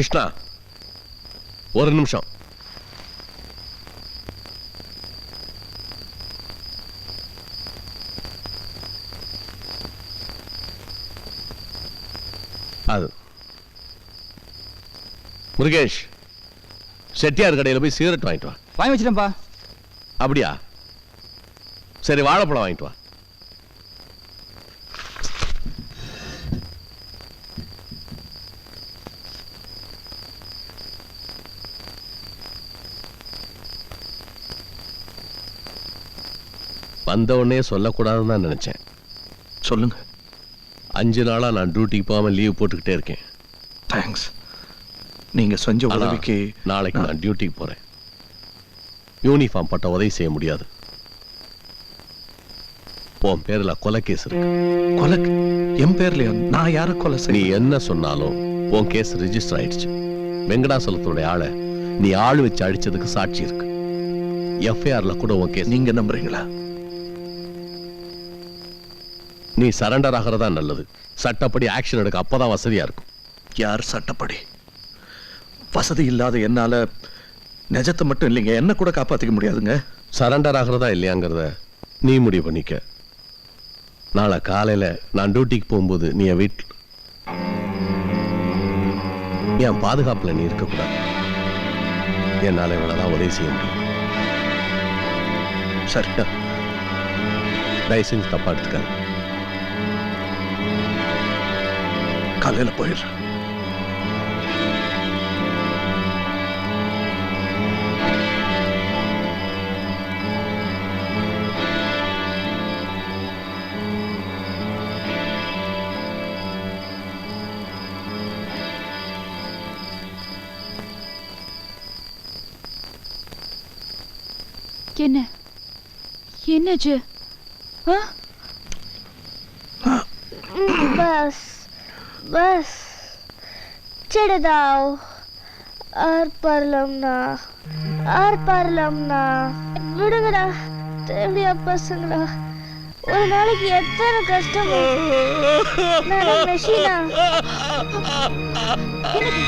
கிருஷ்ணா ஒரு நிமிஷம். அது. முருகேஷ் செட்டியார் கடையில் போய் சிகரெட் வாங்கிட்டு வா. வாங்கி வச்சிட்டேன்ப்பா. அப்படியா? சரி வாழைப்பழம் வாங்கிட்டு வா. வந்த உடனே சொல்லக்கூடாதுன்னு தான் நினைச்சேன். சொல்லுங்க. அஞ்சு நாளா நான் டியூட்டிக்கு போகாம லீவ் போட்டுக்கிட்டே இருக்கேன். தேங்க்ஸ் நீங்க செஞ்ச உதவிக்கு நாளைக்கு நான் டியூட்டிக்கு போறேன். யூனிஃபார்ம் பட்ட உதவி செய்ய முடியாது. உன் பேர்ல கொலை கேஸ் இருக்கு. கொலை? என் பேர்லயா? நான் யார கொலை நீ செய்ய என்ன சொன்னாலும் உன் கேஸ் ரெஜிஸ்டர் ஆயிடுச்சு. வெங்கடாசலத்தோட ஆளை நீ ஆள் வச்சு அடிச்சதுக்கு சாட்சி இருக்கு. எஃப்ஐஆர்ல கூட உன் கேஸ் நீங்க நம்புறீங்களா? நீ சரண்டர் ஆகிறதா நல்லது. சட்டப்படி ஆக்ஷன் எடுக்க அப்பதான் வசதியா இருக்கும். யார் சட்டப்படி? வசதி இல்லாத என்னால நிஜத்தை மட்டும் இல்லைங்க. என்ன கூட காப்பாத்திக்க முடியாதுங்க. சரண்டர் ஆகிறதா இல்லையாங்கிறத நீ முடிவு பண்ணிக்க. நாளை காலையில நான் டியூட்டிக்கு போகும்போது நீ என் வீட்டில் என் பாதுகாப்புல நீ இருக்கக்கூடாது. என்னால இவ்வளவுதான் உதவி செய்ய முடியும். சரி. தயவு செஞ்சு தப்பா எடுத்துக்காது. காலையில போயிடுறேன் என்ன என்னாச்சு ஆ? बस ছেড়ে দাও আর পারলাম না আর পারলাম না விடுங்கடா தேவையா பசங்களா ஒரு நாளைக்கு எத்தனை கஷ்டம் மெஷினா எனக்கு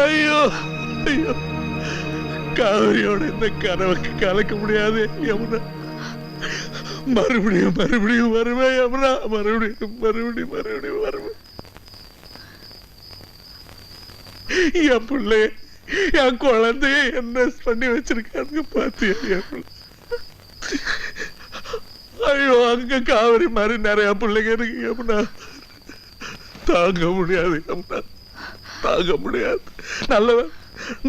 ஐயோ ஐயோ. காவிரியோட இந்த கனவுக்கு கலக்க முடியாது யமுனா. மறுபடியும் மறுபடியும் வருவேன் யமுனா. மறுபடியும் மறுபடியும் மறுபடியும் வருவேன் என் பிள்ளை என் குழந்தைய என்ன பண்ணி வச்சிருக்காங்க பாத்தியா என் பிள்ளை? ஐயோ அங்க காவிரி மாதிரி நிறைய பிள்ளைங்க இருக்கு அப்படின்னா தாங்க முடியாது அப்படின்னா தாங்க முடியாது. நல்ல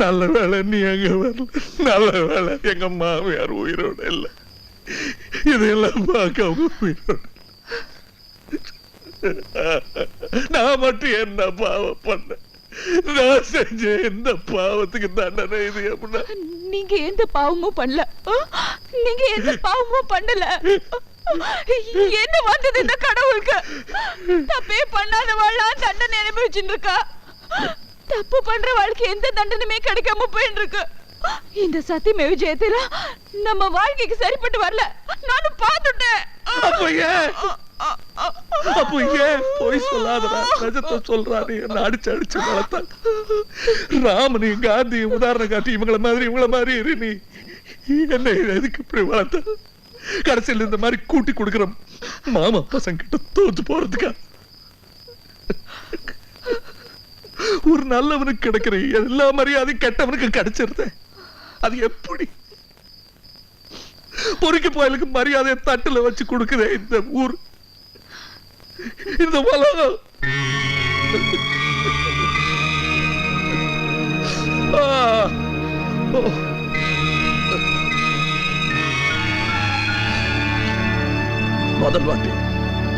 நல்ல வேலை நீ அங்க வரல. நல்ல வேலை எங்க மாமியார் உயிரோட இல்ல. இதெல்லாம் பார்க்க அவங்க உயிரோட. நான் மட்டும் என்ன பாவம் பண்ண நான் செஞ்ச எந்த பாவத்துக்கு தண்டனை இது அப்படின்னா நீங்க எந்த பாவமும் பண்ணல. நீங்க எந்த பாவமும் பண்ணல. என்ன வந்தது இந்த கடவுளுக்கு? தப்பே பண்ணாதவாள்லாம் தண்டனை அனுபவிச்சுட்டு இருக்கா தப்பு பண்ற வாழ்க்கை எந்த தண்டனையுமே கிடைக்காம போயிட்டு இருக்கு இந்த சத்தியமே விஜயத்தில நம்ம வாழ்க்கைக்கு சரிப்பட்டு வரல. நானும் பார்த்துட்டேன். அப்போ ஏன் போய் சொல்லாதடா. நிஜத்தை என்ன அடிச்சு அடிச்சு வளர்த்தா. ராமனையும் காந்தி உதாரணம் காட்டி இவங்கள மாதிரி இவங்கள மாதிரி இரு நீ. என்ன எதுக்கு இப்படி வளர்த்த? கடைசியில் இந்த மாதிரி கூட்டி கொடுக்குற மாமா பசங்க கிட்ட தோத்து போறதுக்கா? ஒரு நல்லவனுக்கு கிடைக்கிற எல்லா மரியாதையும் கெட்டவனுக்கு கிடைச்சிருது. அது எப்படி? பொறுக்கி போயலுக்கு மரியாதையை தட்டுல வச்சு கொடுக்குது இந்த ஊர். இந்த உலகம். ஆ. ஓ. முதல் வாட்டி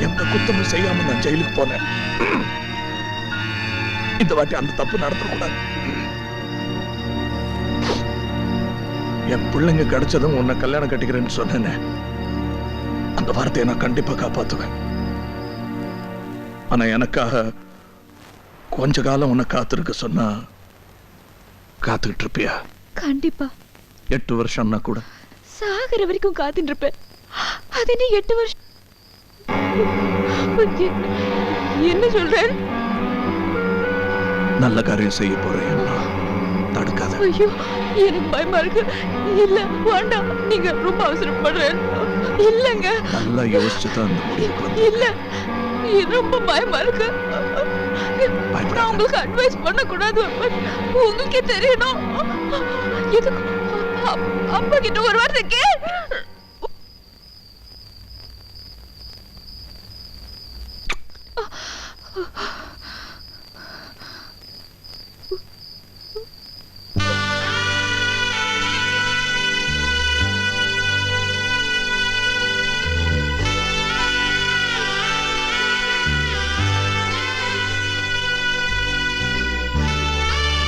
எந்த குத்தமும் செய்யாம நான் ஜெயிலுக்கு போனேன். இந்த வாட்டி அந்த தப்பு நடத்தக்கூடாது. என் பிள்ளைங்க கிடைச்சதும் உன்னை கல்யாணம் கட்டிக்கிறேன்னு சொன்னேனே. அந்த வார்த்தையை நான் கண்டிப்பா காப்பாத்துவேன். ஆனா எனக்காக கொஞ்ச காலம் உன்னை காத்திருக்க சொன்னா காத்துக்கிட்டு இருப்பியா கண்டிப்பா. எட்டு வருஷம்னா கூட. சாகர வரைக்கும் காத்துட்டு இருப்பேன் அது நீ எட்டு வருஷம். என்ன சொல்றேன்? நல்ல காரியம் செய்ய போறேன் தடுக்காத. ஐயோ எனக்கு பயமா இருக்கு. இல்ல வேண்டாம் நீங்க ரொம்ப அவசரப்படுறேன். இல்லங்க. நல்லா யோசிச்சு தான் இல்ல ரொம்ப பயமா இருக்கு. நான் உங்களுக்கு அட்வைஸ் பண்ண கூடாது உங்களுக்கே தெரியணும். எதுக்கு? அப்- அப்பா கிட்ட ஒரு வார்த்தை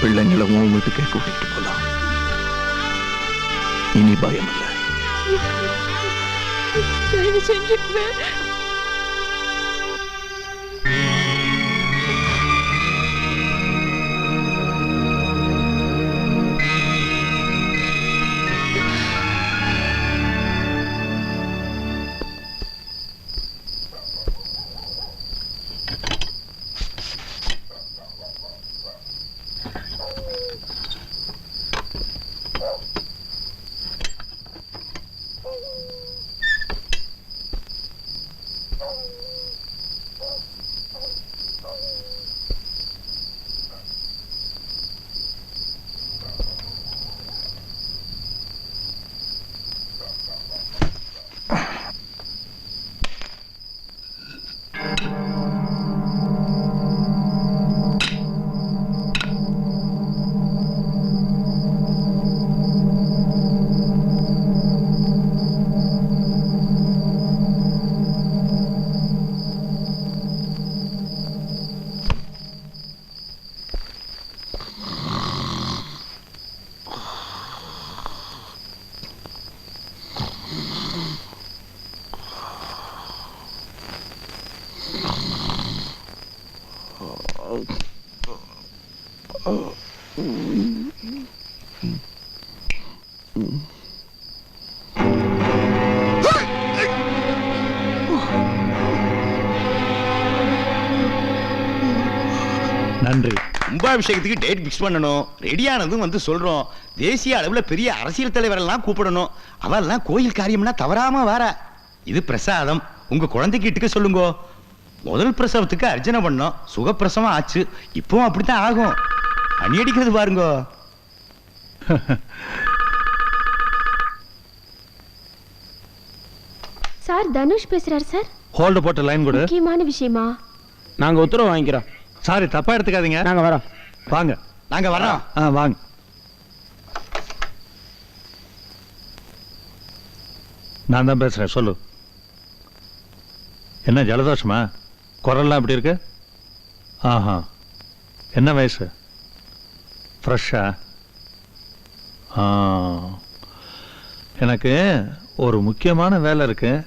பிள்ளைங்களை உன் வீட்டுக்கே கூட்டிட்டு போலாம். இனி பயம் இல்லை தயவு செஞ்சுக்குவேன் நன்றி. கும்பாபிஷேகத்துக்கு டேட் ஃபிக்ஸ் பண்ணணும். ரெடியானதும் வந்து சொல்றோம். தேசிய அளவில் பெரிய அரசியல் தலைவரெல்லாம் கூப்பிடணும். அவெல்லாம் கோயில் காரியம்னா தவறாம வர. இது பிரசாதம். உங்க குழந்தைக்கு இட்டுக்க சொல்லுங்க. முதல் பிரசவத்துக்கு அர்ச்சனை பண்ணோம். சுகப்பிரசவம் ஆச்சு. இப்பவும் அப்படித்தான் ஆகும். அணி அடிக்கிறது பாருங்க. சார் தனுஷ் பேசுறாரு சார். ஹோல்டு போட்ட லைன் கொடு. முக்கியமான விஷயமா? நாங்க உத்தரவு வாங்கிக்கிறோம். சாரி தப்பா எடுத்துக்காதீங்க. நாங்க வரோம். வாங்க. நாங்க வர்றோம் ஆ வாங்க. நான் தான் பேசுறேன் சொல்லு. என்ன ஜலதோஷமா? குரல்லாம் எப்படி இருக்கு? ஆஹா. என்ன வயசு? ஃப்ரெஷ்ஷா ஆ. எனக்கு ஒரு முக்கியமான வேலை இருக்கு.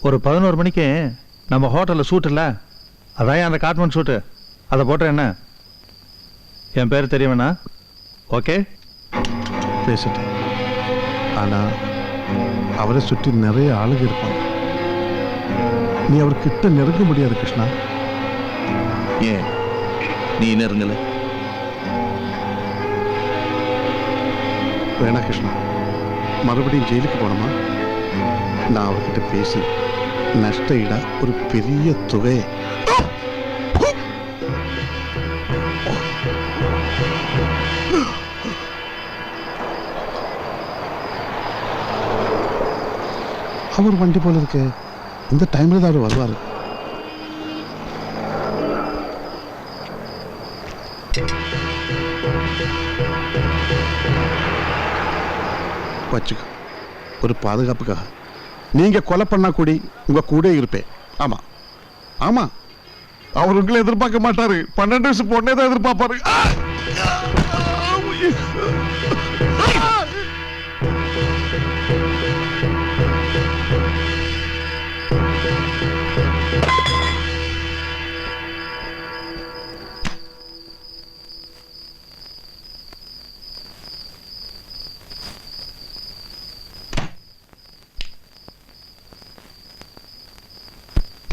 ஒரு பதினோரு மணிக்கு நம்ம ஹோட்டலில் சூட் இல்லை? அதான் அந்த காட்மன் சூட்டு அதை போட்ட என்ன? என் பேர் தெரியவேண்ணா ஓகே பேசிட்டேன் ஆனால் அவரை சுற்றி நிறைய ஆளுங்க இருப்பாங்க. நீ அவர்கிட்ட நெருங்க முடியாது கிருஷ்ணா. ஏன்? நீ நெருங்கல? வேணா கிருஷ்ணா. மறுபடியும் ஜெயிலுக்கு போனோமா நான் அவர்கிட்ட பேசி நஷ்ட ஈடா ஒரு பெரிய தொகையை. அவர் வண்டி போல இருக்கு. இந்த டைமில் தான் அவர் வருவார். வச்சுக்கோ. ஒரு பாதுகாப்புக்காக. நீங்கள் கொலை பண்ணா கூடி உங்கள் கூட இருப்பேன். ஆமாம் ஆமாம் அவர் உங்களை எதிர்பார்க்க மாட்டாரு. பன்னெண்டு வயசு பொண்ணே தான் எதிர்பார்ப்பாரு.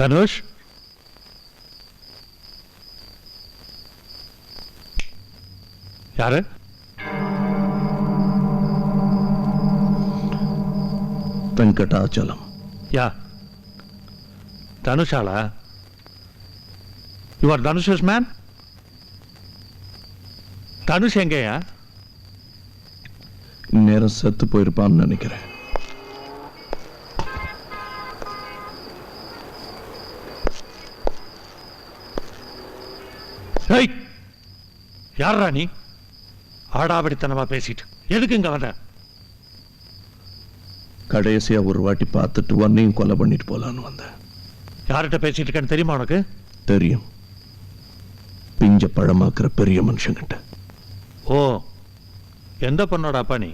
தனுஷ் யாரு வெங்கடாச்சலம் யா தனுஷாலா யூ ஆர் தனுஷஸ் மேன் தனுஷ் எங்கேயா நேரம் செத்து போயிருப்பான்னு நினைக்கிறேன் யாரா நீ? ஆடாவடித்தனமா பேசிட்டு. எதுக்கு இங்க வந்த? கடைசியா ஒரு வாட்டி பார்த்துட்டு உன்னையும் கொலை பண்ணிட்டு போலான்னு வந்தேன். யார்கிட்ட பேசிட்டு இருக்கேன்னு தெரியுமா உனக்கு? தெரியும். பிஞ்ச பழமாக்குற பெரிய மனுஷங்கிட்ட. ஓ எந்த பொண்ணோட அப்பா நீ?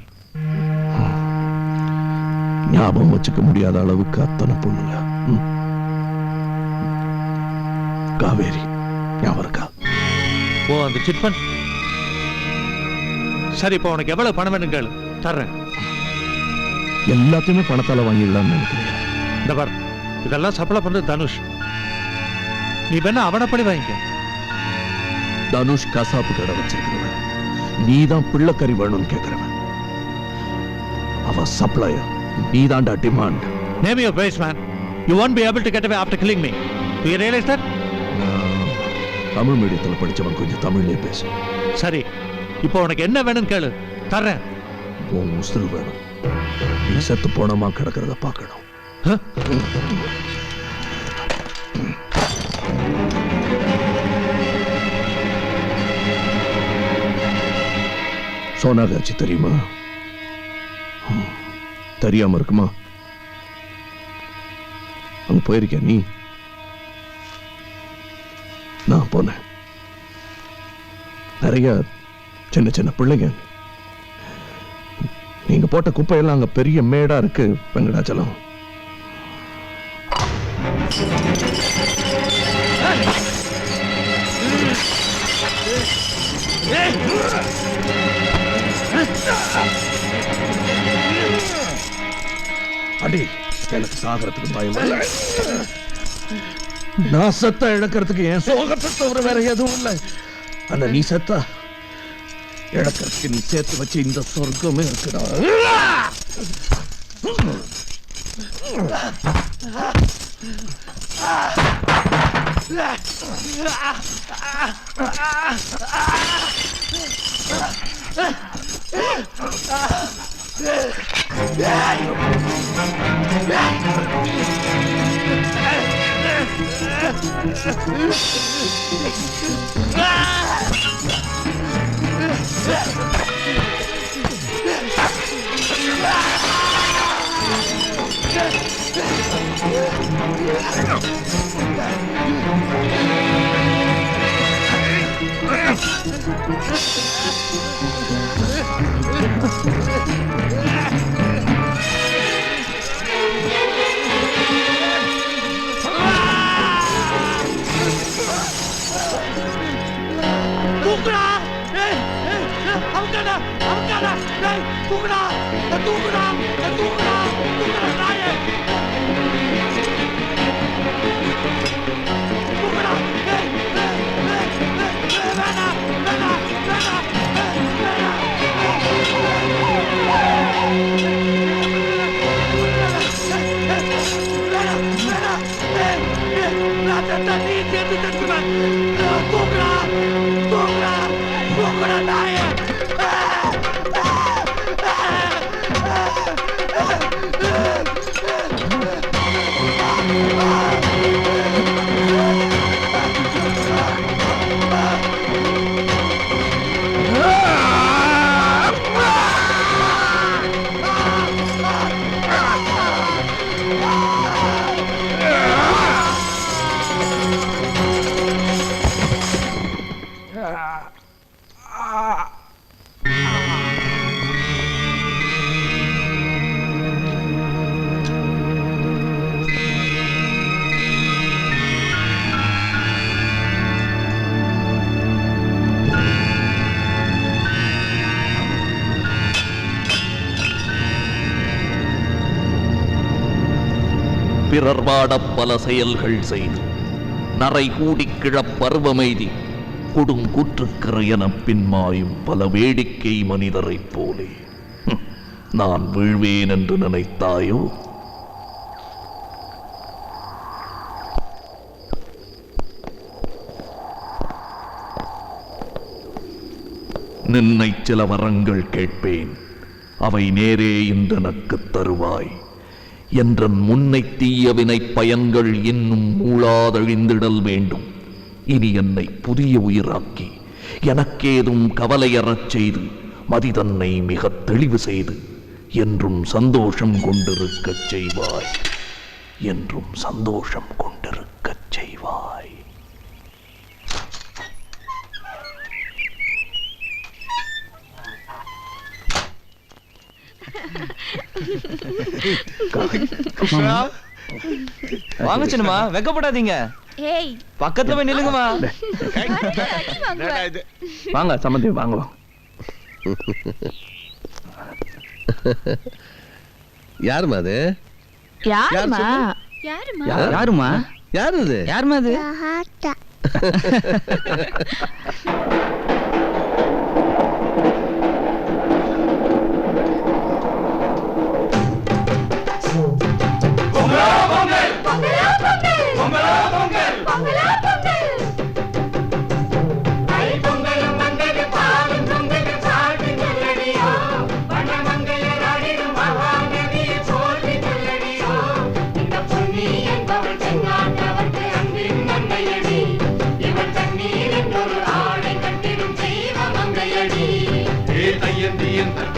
ஞாபகம் வச்சுக்க முடியாத அளவுக்கு அத்தனை பொண்ணுங்க. காவேரி ஞாபகம் இருக்கா? ஓ அந்த சிட்பன் சரி இப்போ உனக்கு எவ்வளவு பணம் வேணும் கேளு. தர்றேன். எல்லாத்தையுமே பணத்தால வாங்கிடலாம்னு நினைக்கிறேன். இந்த பார் இதெல்லாம் சப்ளை பண்றது தனுஷ். நீ வேணா அவனை பழி வாங்கிக்க. தனுஷ் கசாப்பு கடை வச்சிருக்கிறவன். நீதான் பிள்ளைக்கறி வேணும்னு கேட்கிறவன் அவன் supplier. நீதான்டா demand name your price man you won't be able to get away after killing me you realise that Tamil மீடியத்தில் படிச்சவன் கொஞ்சம் தமிழ்லயே பேசு. சரி இப்போ உனக்கு என்ன வேணும்னு கேளு. தர்றேன். உன் உசுறு வேணும். நீ செத்து போனமா கிடக்கிறத பார்க்கணும். ஹ? சோனாகாட்சி தெரியுமா. தெரியாம இருக்குமா? அங்க போயிருக்கியா நீ? நான் போனேன். நிறைய சின்ன சின்ன பிள்ளைங்க. நீங்க போட்ட குப்பையெல்லாம் அங்க பெரிய மேடா இருக்கு வெங்கடாச்சலம். அடி எனக்கு சாகறதுக்கு பயம் நான் செத்த இழக்கிறதுக்கு என் சோகத்தை தவிர வேற எதுவும் இல்லை. அந்த நீ சத்தா இடத்திற்கு நீ சேர்த்து வச்சு இந்த சொர்க்கமே இருக்குடா Ah! 으악! Tugnam! Der Tugnam! Der Tugnam! Tugnam daje! Tugnam! Ne! Ne! Ne! Ne! Ne! Vena! Vena! Vena! Vena! Vrate, da nije djetu, da ću ga... Tugnam! பிறர்வாடப் பல செயல்கள் செய்து நரை கூடி கிழப்பருவமெய்தி கொடுங்கூற்றுக்கிற என பின்மாயும் பல வேடிக்கை மனிதரைப் போலே. நான் வீழ்வேன் என்று நினைத்தாயோ? நின்னை சில வரங்கள் கேட்பேன் அவை நேரே இன்றனக்குத் தருவாய். என்றன் முன்னை தீயவினை பயன்கள் இன்னும் மூளாதழிந்திடல் வேண்டும். இனி என்னை புதிய உயிராக்கி எனக்கேதும் கவலையறச் செய்து மதி தன்னை மிகத் தெளிவு செய்து என்றும் சந்தோஷம் கொண்டிருக்கச் செய்வாய் என்றும் சந்தோஷம் கொண்டிருக்கச் செய்வாய். வாங்க சின்னமா வெக்கப்படாதீங்க. ஏய். பக்கத்துல போய் நில்லுங்கம்மா. இது வாங்க சம்மந்தி வாங்க. வாங்க யாருமா அது யாருமா யாருமா யா- யாரும்மா? யாரு அது? யாரும்மா அது? siempre.